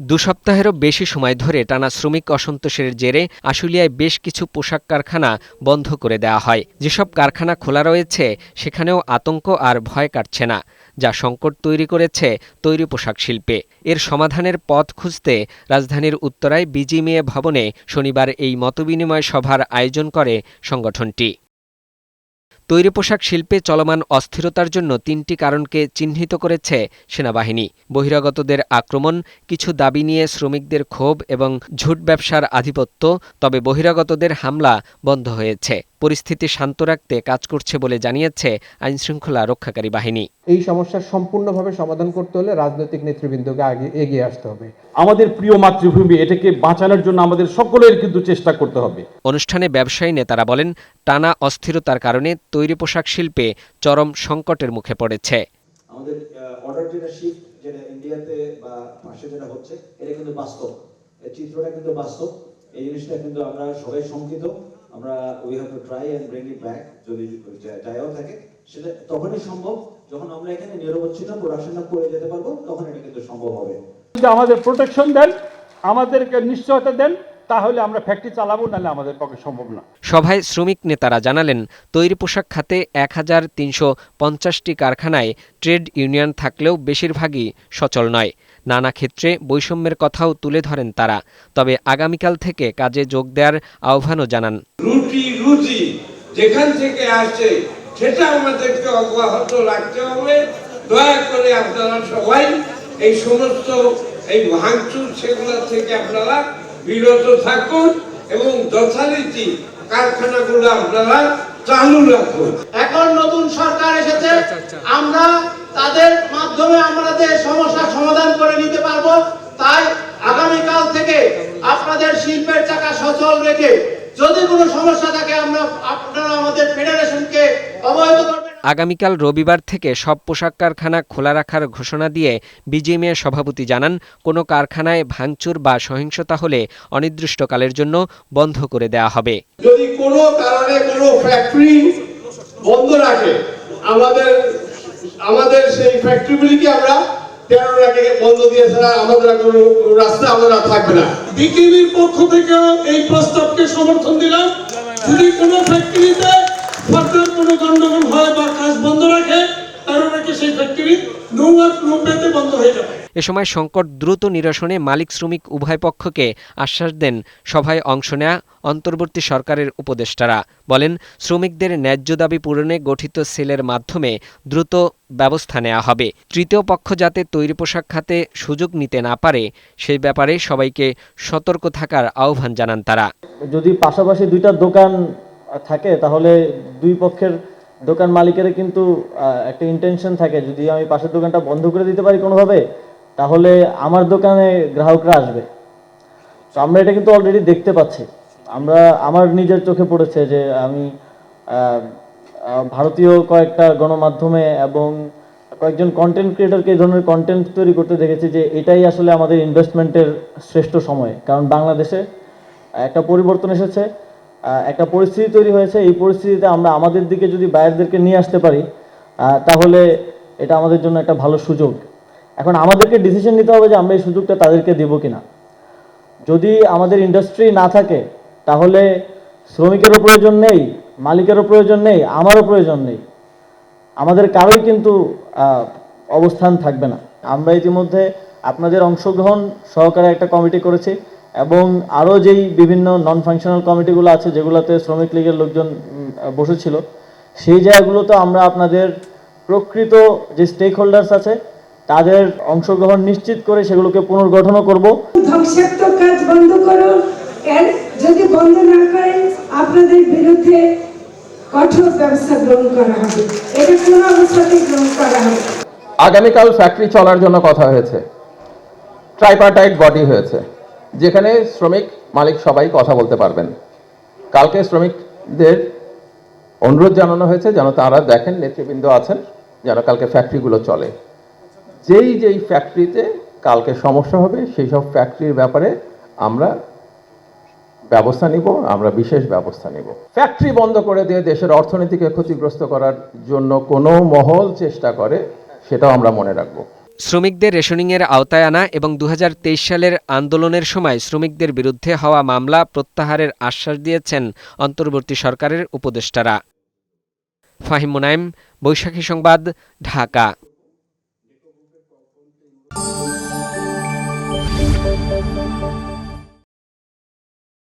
দু সপ্তাহেরও বেশি সময় ধরে টানা শ্রমিক অসন্তোষের জেরে আশুলিয়ায় বেশ কিছু পোশাক কারখানা বন্ধ করে দেওয়া হয়। যেসব কারখানা খোলা রয়েছে, সেখানেও আতঙ্ক আর ভয় কাটছে না, যা সংকট তৈরি করেছে তৈরি পোশাক শিল্পে। এর সমাধানের পথ খুঁজতে রাজধানীর উত্তরায় বিজিএমইএ ভবনে শনিবার এই মতবিনিময় সভার আয়োজন করে সংগঠনটি। তৈরি পোশাক শিল্পে চলমান অস্থিরতার জন্য তিনটি কারণকে চিহ্নিত করেছে সেনাবাহিনী। বহিরাগতদের আক্রমণ, কিছু দাবি নিয়ে শ্রমিকদের ক্ষোভ এবং ঝুট ব্যবসার আধিপত্য, তবে বহিরাগতদের হামলা বন্ধ হয়েছে। পরিস্থিতি শান্ত রাখতে কাজ করছে বলে জানিয়েছে আইনশৃঙ্খলা রক্ষাকারী বাহিনী। এই সমস্যার সম্পূর্ণভাবে সমাধান করতে হলে রাজনৈতিক নেতৃবৃন্দকে আগে এগিয়ে আসতে হবে। আমাদের প্রিয় মাতৃভূমি এটাকে বাঁচানোর জন্য আমাদের সকলের কিন্তু চেষ্টা করতে হবে। অনুষ্ঠানে ব্যবসায়ী নেতারা বলেন টানা অস্থিরতার কারণে তৈরি পোশাক শিল্পে চরম সংকটের মুখে পড়েছে। আমাদের অর্ডার যেটা শিফট যেটা ইন্ডিয়াতে বা পাশে যেটা হচ্ছে এটা কিন্তু বাস্তব। চিত্রটা কিন্তু বাস্তব। এই জিনিসটা কিন্তু আমরা সবাই শঙ্কিত। আমরা we have to try and bring it back যদি যাইও থাকে, সেটা তখনই সম্ভব। যখন আমরা এখানে নিরবচ্ছিন্ন প্রোডাকশনটা করে যেতে পারব, তখন এটা কিন্তু সম্ভব হবে। আমাদের প্রোটেকশন দেন, আমাদেরকে নিশ্চয়তা দেন। তাহলে আমরা ফ্যাক্টরি চালাবো নাহলে আমাদের পক্ষে সম্ভব না। সভায় শ্রমিক নেতারা জানালেন তৈরি পোশাক খাতে এক হাজার তিনশো পঞ্চাশটি কারখানায় ট্রেড ইউনিয়ন থাকলেও বেশিরভাগই সচল নয়। নানা ক্ষেত্রে বৈষম্যের কথাও তুলে ধরেন তারা। তবে আগামীকাল থেকে কাজে যোগ দেওয়ার আহ্বানও জানান। রুটি রুজি যেখান থেকে আসে সেটা আমাদেরকে অব্যাহত রাখতে হবে। দয়া করে আপনারা সবাই এই সমস্ত এই ভাঙচুর সেগুলো থেকে আপনারা বিরত থাকুন এবং যথারীতি কারখানাগুলো আপনারা চালু রাখুন। এখন নতুন সরকার এসেছে আমরা তাদের মাধ্যমে আমাদের সমস্যার সমাধান করে নিতে পারব তাই আগামীকাল থেকে আপনাদের শিল্পের চাকা সচল রেখে যদি কোনো সমস্যা থাকে আমরা আপনারা আমাদের ফেডারেশনকে অবহিত আগামীকাল রবিবার থেকে সব পোশাক কারখানা খোলা রাখার ঘোষণা দিয়ে বিজিএমএ সভাপতি জানান কোনো কারখানায় ভাঙচুর বা সহিংসতা হলে অনির্দিষ্টকালের জন্য বন্ধ করে দেওয়া হবে। যদি কোনো কারণে কোনো ফ্যাক্টরি বন্ধ রাখে আমাদের আমাদের সেই ফ্যাক্টরিগুলিকে আমরা তেরো রাখে বন্ধ দিয়ে ছাড়া আমাদের কোনো রাস্তা আমাদের আর থাকবে না। বিটিভির পক্ষ থেকে এই প্রস্তাবকে সমর্থন দিলাম। যদি কোনো ফ্যাক্টরিতে ফার্দার কোনো গন্ডগোল হয় বা কাজ বন্ধ রাখে তার নাকি সেই ফ্যাক্টরি নো ওয়ার্ক নো পেতে বন্ধ হয়ে যাবে। এ সময় সংকট দ্রুত নিরসনে মালিক শ্রমিক উভয় পক্ষকে আশ্বাস দেন সভায় অংশ নেয়া অন্তর্বর্তী সরকারের উপদেষ্টারা। বলেন শ্রমিকদের ন্যায্য দাবি পূরণে গঠিত সেলের মাধ্যমে দ্রুত ব্যবস্থা নেওয়া হবে। তৃতীয় পক্ষ যাতে তৈরি পোশাক খাতে সুযোগ নিতে না পারে সেই ব্যাপারে সবাইকে সতর্ক থাকার আহ্বান জানান তারা। যদি পাশাপাশি দুইটা দোকান থাকে তাহলে দুই পক্ষের দোকান মালিকের কিন্তু একটা ইন্টেনশন থাকে, যদি আমি পাশের দোকানটা বন্ধ করে দিতে পারি কোনোভাবে, তাহলে আমার দোকানে গ্রাহকরা আসবে। তো আমরা এটা কিন্তু অলরেডি দেখতে পাচ্ছি। আমরা, আমার নিজের চোখে পড়েছে যে আমি ভারতীয় কয়েকটা গণমাধ্যমে এবং কয়েকজন কন্টেন্ট ক্রিয়েটরকে এই ধরনের কন্টেন্ট তৈরি করতে দেখেছি যে এটাই আসলে আমাদের ইনভেস্টমেন্টের শ্রেষ্ঠ সময়। কারণ বাংলাদেশে একটা পরিবর্তন এসেছে। একটা পরিস্থিতি তৈরি হয়েছে। এই পরিস্থিতিতে আমরা আমাদের দিকে যদি বাইরেদেরকে নিয়ে আসতে পারি তাহলে এটা আমাদের জন্য একটা ভালো সুযোগ। এখন আমাদেরকে ডিসিশন নিতে হবে যে আমরা এই সুযোগটা তাদেরকে দেবো কিনা। যদি আমাদের ইন্ডাস্ট্রি না থাকে, তাহলে শ্রমিকেরও প্রয়োজন নেই, মালিকেরও প্রয়োজন নেই, আমারও প্রয়োজন নেই। আমাদের কারোই কিন্তু অবস্থান থাকবে না। আমরা ইতিমধ্যে আপনাদের অংশগ্রহণ সহকারে একটা কমিটি করেছি। এবং আরও যেই বিভিন্ন নন ফাংশনাল কমিটিগুলো আছে যেগুলোতে শ্রমিক লীগের লোকজন বসেছিল সেই জায়গাগুলোতে আমরা আপনাদের প্রকৃত যে স্টেক হোল্ডার্স আছে তাদের অংশগ্রহণ নিশ্চিত করে সেগুলোকে পুনর্গঠনও করব। ধ্বংসাত্মক কাজ বন্ধ করুন যদি বন্ধ না করেন আপনাদের বিরুদ্ধে কঠোর ব্যবস্থা গ্রহণ করা হবে। এটা কোনো অবস্থাতেই গ্রহণ করা হবে আগামীকাল ফ্যাক্টরি চলার জন্য কথা হয়েছে। ট্রাইপার্টাইট বডি হয়েছে। যেখানে শ্রমিক মালিক সবাই কথা বলতে পারবেন। কালকে শ্রমিকদের অনুরোধ জানানো হয়েছে যেন তারা দেখেন নেতৃবৃন্দ আছেন, যেন কালকে ফ্যাক্টরিগুলো চলে। যেই যেই ফ্যাক্টরিতে কালকে সমস্যা হবে, সেই সব ফ্যাক্টরির ব্যাপারে আমরা ব্যবস্থা নিব, আমরা বিশেষ ব্যবস্থা নিব। ফ্যাক্টরি বন্ধ করে দিয়ে দেশের অর্থনীতিকে ক্ষতিগ্রস্ত করার জন্য কোনো মহল চেষ্টা করে, সেটাও আমরা মনে রাখব। শ্রমিকদের রেশনিংয়ের আওতায় আনা এবং দু হাজার তেইশ সালের আন্দোলনের সময় শ্রমিকদের বিরুদ্ধে হওয়া মামলা প্রত্যাহারের আশ্বাস দিয়েছেন অন্তর্বর্তী সরকারের উপদেষ্টারা। ফাহিম মুনাইম বৈশাখী সংবাদ, ঢাকা।